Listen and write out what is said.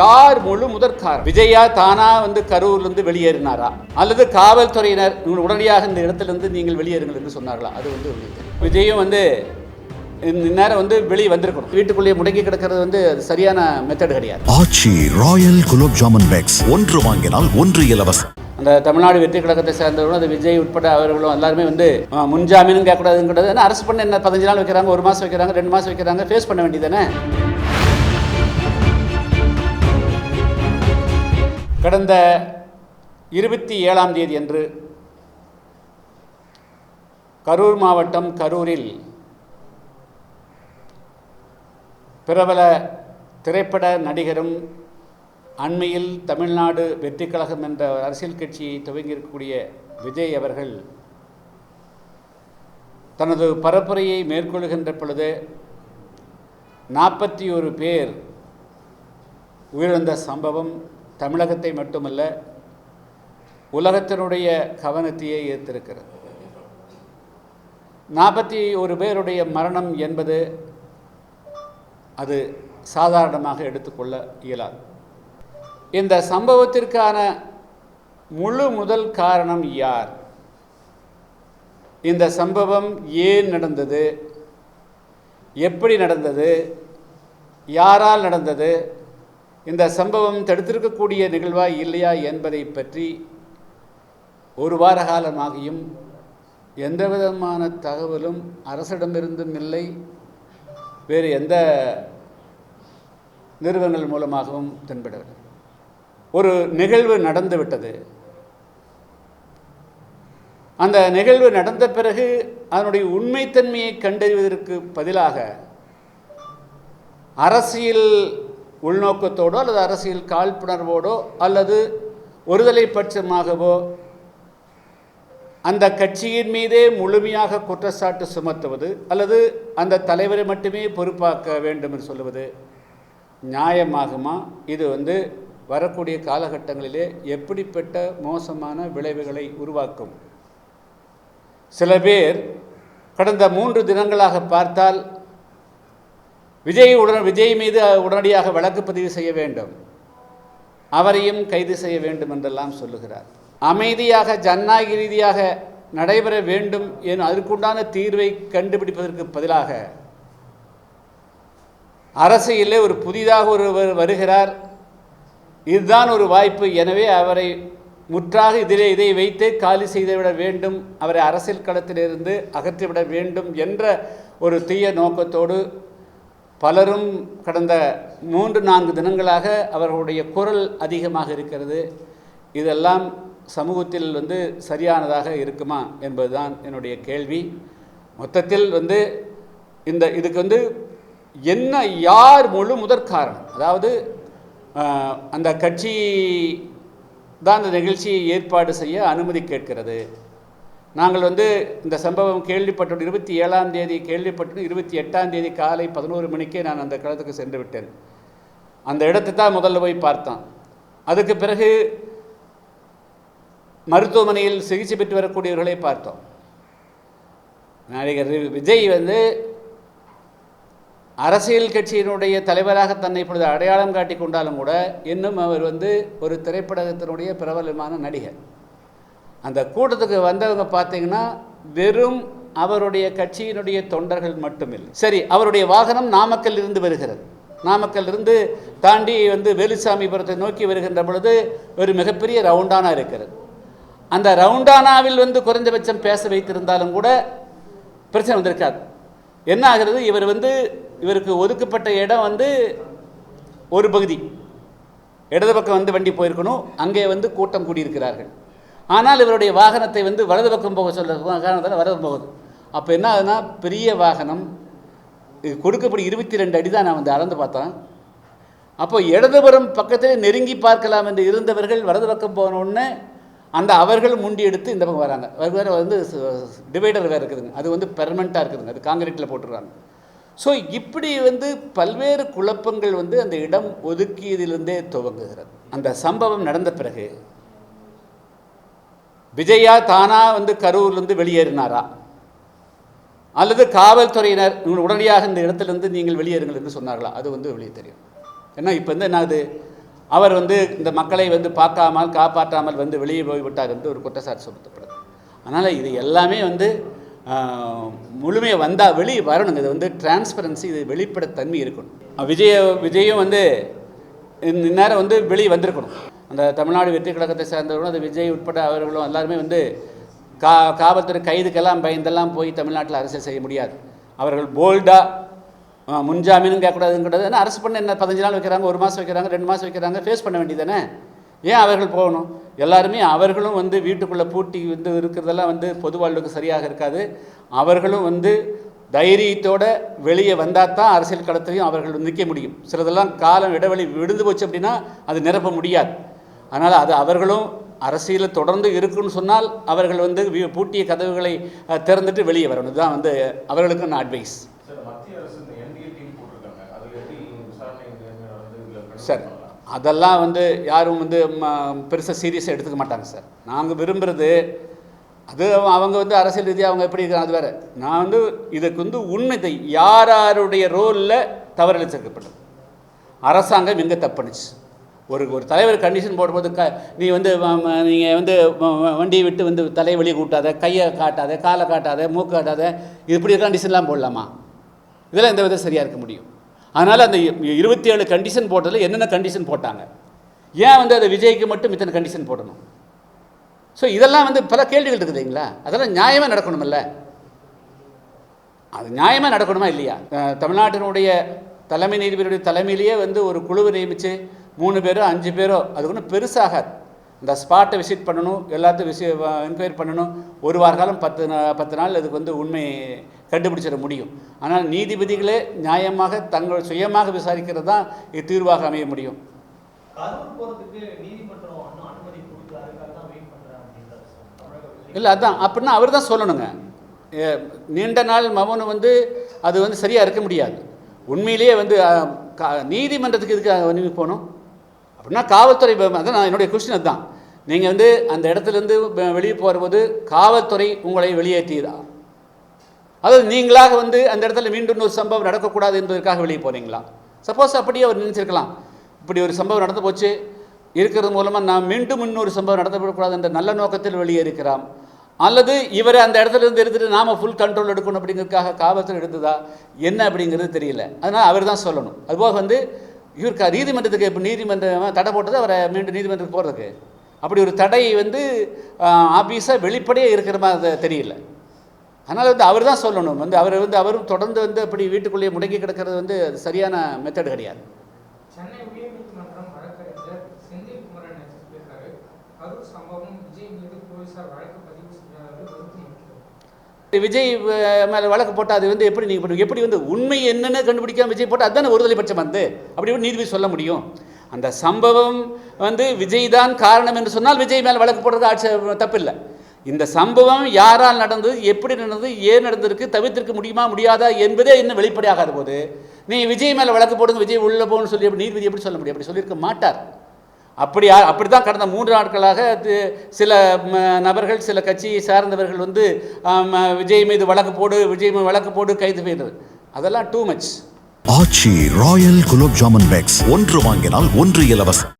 யார் முழு முதற்கார் விஜயா தானா வந்து கரூர்லேருந்து வெளியேறினாரா? அல்லது காவல்துறையினர் உடனடியாக இந்த இடத்திலிருந்து நீங்கள் வெளியேறுங்கள் என்று சொன்னார்களா? அது வந்து. விஜயும் வந்து நேரம் வந்து வெளியே வந்திருக்கணும். வீட்டுக்குள்ளேயே முடங்கி கிடக்கிறது வந்து சரியான மெத்தட் கிடையாது. Aachi royal gulab jamun packs. ஒன்று வாங்கினால் ஒன்று இலவசம். அந்த தமிழ்நாடு வெற்றி கழகத்தை சேர்ந்தவர்களும் அது விஜய் உட்பட அவர்களும் எல்லாருமே வந்து முன்ஜாமீனும் கேட்கக்கூடாதுங்கிறது அரசு பண்ண என்ன? பதினஞ்சு நாள் வைக்கிறாங்க ஒரு மாதம் வைக்கிறாங்க ரெண்டு மாதம் வைக்கிறாங்க ஃபேஸ் பண்ண வேண்டியதானே கடந்த இருபத்தி ஏழாம் தேதி அன்று கரூர் மாவட்டம் கரூரில் பிரபல திரைப்பட நடிகரும் அண்மையில் தமிழ்நாடு வெற்றி கழகம் என்ற அரசியல் கட்சியை துவங்கியிருக்கக்கூடிய விஜய் அவர்கள் தனது பரப்புரையை மேற்கொள்கின்ற பொழுது நாற்பத்தி ஒரு பேர் உயிரிழந்த சம்பவம் தமிழகத்தை மட்டுமல்ல உலகத்தினுடைய கவனத்தையே ஈர்த்திருக்கிறது. நாற்பத்தி ஒரு பேருடைய மரணம் என்பது அது சாதாரணமாக எடுத்துக்கொள்ள இயலாது. இந்த சம்பவத்திற்கான முழு முதல் காரணம் யார்? இந்த சம்பவம் ஏன் நடந்தது? எப்படி நடந்தது? யாரால் நடந்தது? இந்த சம்பவம் தடுத்திருக்கக்கூடிய நிகழ்வா இல்லையா என்பதை பற்றி ஒரு வார காலமாகியும் எந்த விதமான தகவலும் அரசிடமிருந்தும் இல்லை. வேறு எந்த நிறுவனங்கள் மூலமாகவும் தென்படவில்லை. ஒரு நிகழ்வு நடந்துவிட்டது. அந்த நிகழ்வு நடந்த பிறகு அதனுடைய உண்மைத்தன்மையை கண்டறிவதற்கு பதிலாக அரசியல் உள்நோக்கத்தோடோ அல்லது அரசியல் காழ்ப்புணர்வோடோ அல்லது ஒருதலை பட்சமாகவோ அந்த கட்சியின் மீதே முழுமையாக குற்றச்சாட்டு சுமத்துவது அல்லது அந்த தலைவரை மட்டுமே பொறுப்பாக்க வேண்டும் என்று சொல்லுவது நியாயமாகுமா? இது வந்து வரக்கூடிய காலகட்டங்களிலே எப்படிப்பட்ட மோசமான விளைவுகளை உருவாக்கும்? சில பேர் கடந்த மூன்று தினங்களாக பார்த்தால் விஜய் உடன் விஜய் மீது உடனடியாக வழக்கு பதிவு செய்ய வேண்டும். அவரையும் கைது செய்ய வேண்டும் என்றெல்லாம் சொல்லுகிறார். அமைதியாக ஜனநாயக ரீதியாக நடைபெற வேண்டும் என் அதற்குண்டான தீர்வை கண்டுபிடிப்பதற்கு பதிலாக அரசியலே ஒரு புதிதாக ஒருவர் வருகிறார். இதுதான் ஒரு வாய்ப்பு. எனவே அவரை முற்றாக இதிலே இதை வைத்து காலி செய்துவிட வேண்டும். அவரை அரசியல் களத்திலிருந்து அகற்றிவிட வேண்டும் என்ற ஒரு தீய நோக்கத்தோடு பலரும் கடந்த மூன்று நான்கு தினங்களாக அவர்களுடைய குரல் அதிகமாக இருக்கிறது. இதெல்லாம் சமூகத்தில் வந்து சரியானதாக இருக்குமா என்பதுதான் என்னுடைய கேள்வி. மொத்தத்தில் வந்து இந்த இதுக்கு வந்து என்ன யார் முழு முதற் காரணம் அதாவது அந்த கட்சி தான் அந்த நிகழ்ச்சியை ஏற்பாடு செய்ய அனுமதி கேட்கிறது. நாங்கள் வந்து இந்த சம்பவம் கேள்விப்பட்டோம். இருபத்தி ஏழாம் தேதி கேள்விப்பட்டு இருபத்தி எட்டாம் தேதி காலை பதினோரு மணிக்கே நான் அந்த களத்துக்கு சென்று விட்டேன். அந்த இடத்தை தான் முதல்ல போய் பார்த்தோம். அதுக்கு பிறகு மருத்துவமனையில் சிகிச்சை பெற்று வரக்கூடியவர்களை பார்த்தோம். நடிகர் விஜய் வந்து அரசியல் கட்சியினுடைய தலைவராக தன்னை இப்பொழுது அடையாளம் காட்டி கொண்டாலும் கூட இன்னும் அவர் வந்து ஒரு திரைப்படத்தினுடைய பிரபலமான நடிகர். அந்த கூட்டத்துக்கு வந்தவங்க பார்த்தீங்கன்னா வெறும் அவருடைய கட்சியினுடைய தொண்டர்கள் மட்டுமில்லை. சரி அவருடைய வாகனம் நாமக்கல் இருந்து வருகிறது. நாமக்கல் இருந்து தாண்டி வந்து வேலுசாமிபுரத்தை நோக்கி வருகின்ற பொழுது ஒரு மிகப்பெரிய ரவுண்டானா இருக்கிறது. அந்த ரவுண்டானாவில் வந்து குறைந்தபட்சம் பேச வைத்திருந்தாலும் கூட பிரச்சனை வந்திருக்காது. என்ன ஆகிறது? இவர் வந்து இவருக்கு ஒதுக்கப்பட்ட இடம் வந்து ஒரு பகுதி. இடது பக்கம் வந்து வண்டி போயிருக்கணும். அங்கே வந்து கூட்டம் கூடியிருக்கிறார்கள். ஆனால் இவருடைய வாகனத்தை வந்து வலது பக்கம் போக சொல்ல காரணத்தில் வலது போகுது. அப்போ என்ன ஆகுதுன்னா பெரிய வாகனம் கொடுக்கப்படி இருபத்தி ரெண்டு அடி தான் நான் வந்து அளந்து பார்த்தேன். அப்போ இடதுபுறம் பக்கத்தில் நெருங்கி பார்க்கலாம் என்று இருந்தவர்கள் வலது பக்கம் போனோடனே அந்த அவர்கள் முண்டி எடுத்து இந்த பக்கம் வராங்க. அது வேறு வந்து டிவைடர் வேறு இருக்குதுங்க. அது வந்து பெர்மனண்ட்டாக இருக்குதுங்க. அது காங்கிரீட்டில் போட்டுருக்காங்க. ஸோ இப்படி வந்து பல்வேறு குழப்பங்கள் வந்து அந்த இடம் ஒதுக்கியதிலிருந்தே துவங்குகிறது. அந்த சம்பவம் நடந்த பிறகு விஜயா தானா வந்து கரூர்லேருந்து வெளியேறினாரா? அல்லது காவல்துறையினர் இவங்க உடனடியாக இந்த இடத்துலேருந்து நீங்கள் வெளியேறுங்கள் என்று சொன்னார்களா? அது வந்து வெளியே தெரியும். ஏன்னா இப்போ வந்து என்னது? அவர் வந்து இந்த மக்களை வந்து பார்க்காமல் காப்பாற்றாமல் வந்து வெளியே போய்விட்டார் என்று ஒரு குற்றச்சாட்டு சுமத்தப்படுது. அதனால் இது எல்லாமே வந்து முழுமையாக வந்தால் வெளியே வரணுங்க. இது வந்து டிரான்ஸ்பரன்சி இது வெளிப்படைத்தன்மை இருக்கணும். விஜய விஜயும் வந்து இந்நேரம் வந்து வெளியே வந்திருக்கணும். அந்த தமிழ்நாடு வெற்றி கழகத்தை சேர்ந்தவர்களும் அது விஜய் உட்பட அவர்களும் எல்லாருமே வந்து கா காவல்துறை கைதுக்கெல்லாம் பயந்தெல்லாம் போய் தமிழ்நாட்டில் அரசியல் செய்ய முடியாது. அவர்கள் போல்டாக முன்ஜாமீனும் கேட்கக்கூடாதுங்கிறது ஏன்னா அரசு பண்ண என்ன? பதினஞ்சு நாள் வைக்கிறாங்க ஒரு மாதம் வைக்கிறாங்க ரெண்டு மாதம் வைக்கிறாங்க ஃபேஸ் பண்ண வேண்டியதானே ஏன் அவர்கள் போகணும்? எல்லாருமே அவர்களும் வந்து வீட்டுக்குள்ளே பூட்டி வந்து இருக்கிறதெல்லாம் வந்து பொது வாழ்வுக்கு சரியாக இருக்காது. அவர்களும் வந்து தைரியத்தோட வெளியே வந்தால் தான் அரசியல் களத்திலையும் அவர்கள் நிற்க முடியும். சிலதெல்லாம் காலம் இடைவெளி விழுந்து போச்சு அப்படின்னா அது நிரப்ப முடியாது. அதனால் அது அவர்களும் அரசியலில் தொடர்ந்து இருக்குன்னு சொன்னால் அவர்கள் வந்து பூட்டிய கதவுகளை திறந்துட்டு வெளியே வரணும். இதுதான் வந்து அவர்களுக்கு நான் அட்வைஸ் சார்? அதெல்லாம் வந்து யாரும் வந்து பெருசாக சீரியஸாக எடுத்துக்க மாட்டாங்க சார். நாங்கள் விரும்புகிறது அது அவங்க வந்து அரசியல் ரீதியாக அவங்க எப்படி இருக்காங்க அது வேறு. நான் வந்து இதுக்கு வந்து உண்மை யார் யாருடைய ரோலில் தவறளிச்சிருக்கப்பட்டது அரசாங்கம் எங்கே தப்புனுச்சு ஒரு ஒரு தலைவர் கண்டிஷன் போடும்போது க நீ வந்து நீங்கள் வந்து வண்டியை விட்டு வந்து தலையை வெளியே கூட்டாத கையை காட்டாத காலை காட்டாத மூக்கு காட்டாத இப்படி கண்டிஷன்லாம் போடலாமா? இதெல்லாம் எந்த விதம் சரியாக இருக்க முடியும். அதனால் அந்த இருபத்தி ஏழு கண்டிஷன் போட்டதில் என்னென்ன கண்டிஷன் போட்டாங்க? ஏன் வந்து அதை விஜய்க்கு மட்டும் இத்தனை கண்டிஷன் போடணும்? ஸோ இதெல்லாம் வந்து பல கேள்விகள் இருக்குது இல்லைங்களா? அதெல்லாம் நியாயமாக நடக்கணுமில்ல. அது நியாயமாக நடக்கணுமா இல்லையா? தமிழ்நாட்டினுடைய தலைமை நீதிபதியுடைய தலைமையிலேயே வந்து ஒரு குழுவை நியமித்து மூணு பேரோ அஞ்சு பேரோ அது ஒன்றும் பெருசாகாது இந்த ஸ்பாட்டை விசிட் பண்ணணும் எல்லாத்தையும் விசி என்கொயரி பண்ணணும். ஒரு வார காலம் பத்து பத்து நாள் அதுக்கு வந்து உண்மை கண்டுபிடிச்சிட முடியும். ஆனால் நீதிபதிகளே நியாயமாக தங்கள் சுயமாக விசாரிக்கிறது தான் இது தீர்வாக அமைய முடியும். இல்லை அதான். அப்படின்னா அவர் தான் சொல்லணுங்க. நீண்ட நாள் மௌனம் வந்து அது வந்து சரியாக இருக்க முடியாது. உண்மையிலேயே வந்து நீதிமன்றத்துக்கு இதுக்கு போகணும்? அப்படின்னா காவல்துறை அதான் நான் என்னுடைய கொஸ்டின் அதுதான். நீங்கள் வந்து அந்த இடத்துலேருந்து வெளியே போகும்போது காவல்துறை உங்களை வெளியேற்றியதா? அதாவது நீங்களாக வந்து அந்த இடத்துல மீண்டும் ஒரு சம்பவம் நடக்கக்கூடாது என்பதற்காக வெளியே போகிறீங்களா சப்போஸ் அப்படியே அவர் நினச்சிருக்கலாம். இப்படி ஒரு சம்பவம் நடந்து போச்சு. இருக்கிறது மூலமாக நாம் மீண்டும் இன்னொரு சம்பவம் நடத்தப்படக்கூடாது என்ற நல்ல நோக்கத்தில் வெளியே இருக்கிறான் அல்லது இவரை அந்த இடத்துல இருந்து எடுத்துட்டு நாம் ஃபுல் கண்ட்ரோல் எடுக்கணும் அப்படிங்கிறதுக்காக காவல்துறை எடுத்ததா? என்ன அப்படிங்கிறது தெரியல. அதனால் அவர் தான் சொல்லணும். அதுபோக வந்து இவர் க- நீதிமன்றத்துக்கு இப்போ நீதிமன்றம் தடை போட்டது அவரை மீண்டும் நீதிமன்றத்துக்கு போகிறதுக்கு அப்படி ஒரு தடை வந்து ஆஃபீஸாக வெளிப்படையாக இருக்கிற மாதிரி தெரியல. அதனால் வந்து அவர் தான் சொல்லணும். வந்து அவர் வந்து அவரும் தொடர்ந்து வந்து அப்படி வீட்டுக்குள்ளேயே முடங்கி கிடக்கிறது வந்து அது சரியான மெத்தட் கிடையாது. சென்னை உயர்நீதிமன்றம் வழக்கறிஞர் சம்பவம் விஜய் மீது போலீசார் வழக்கு பதிவு செய்யாதது விஜய் மேலே வழக்கு போட்டால் அது வந்து எப்படி நீங்கள் பண்ணுவீங்க எப்படி வந்து உண்மை என்னென்னு கண்டுபிடிக்காம விஜய் போட்டால் அதுதானே ஒருதலை பட்சம் வந்து? அப்படி எப்படி நீதிபதி சொல்ல முடியும். அந்த சம்பவம் வந்து விஜய் தான் காரணம் என்று சொன்னால் விஜய் மேலே வழக்கு போடுறது ஆட்சி தப்பில்லை. இந்த சம்பவம் யாரால் நடந்தது எப்படி நடந்தது ஏன் நடந்திருக்கு தவிர்த்திருக்க முடியுமா முடியாதா என்பதே இன்னும் வெளிப்படையாகாத போது நீ விஜய் மேலே வழக்கு போடுங்க விஜய் உள்ளே போகணும்னு சொல்லி அப்படி நீதிபதி எப்படி சொல்ல முடியும்? அப்படி சொல்லியிருக்க மாட்டார். அப்படி அப்படி தான் கடந்த மூன்று நாட்களாக சில நபர்கள் சில கட்சியை சார்ந்தவர்கள் வந்து விஜய் மீது வழக்கு போடு விஜய் மீது வழக்கு போடு கைது செய்தது. அதெல்லாம் too much Aachi royal gulab jamun packs. ஒன்று வாங்கினால் ஒன்று இலவசம்.